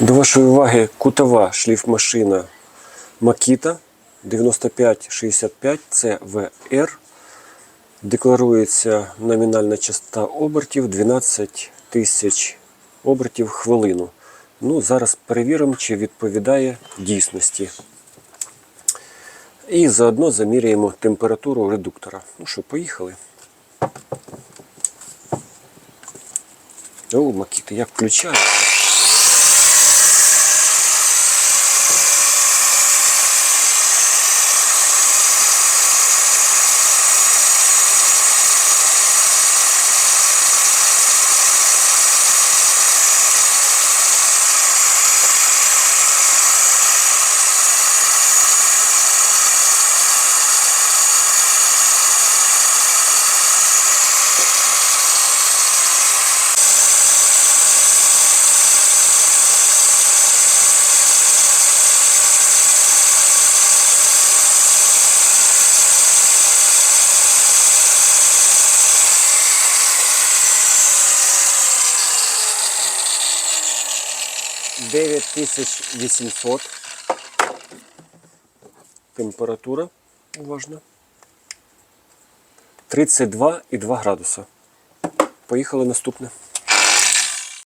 До вашої уваги кутова шліфмашина Makita 9565 CVR. Декларується номінальна частота обертів 12 тисяч обертів хвилину. Ну, зараз перевіримо, чи відповідає дійсності. І заодно заміряємо температуру редуктора. Ну що, поїхали. О, Макіта, як включається. Дев'ять тисяч вісімсот. Температура уважно. 32,2 градуса. Поїхали наступне.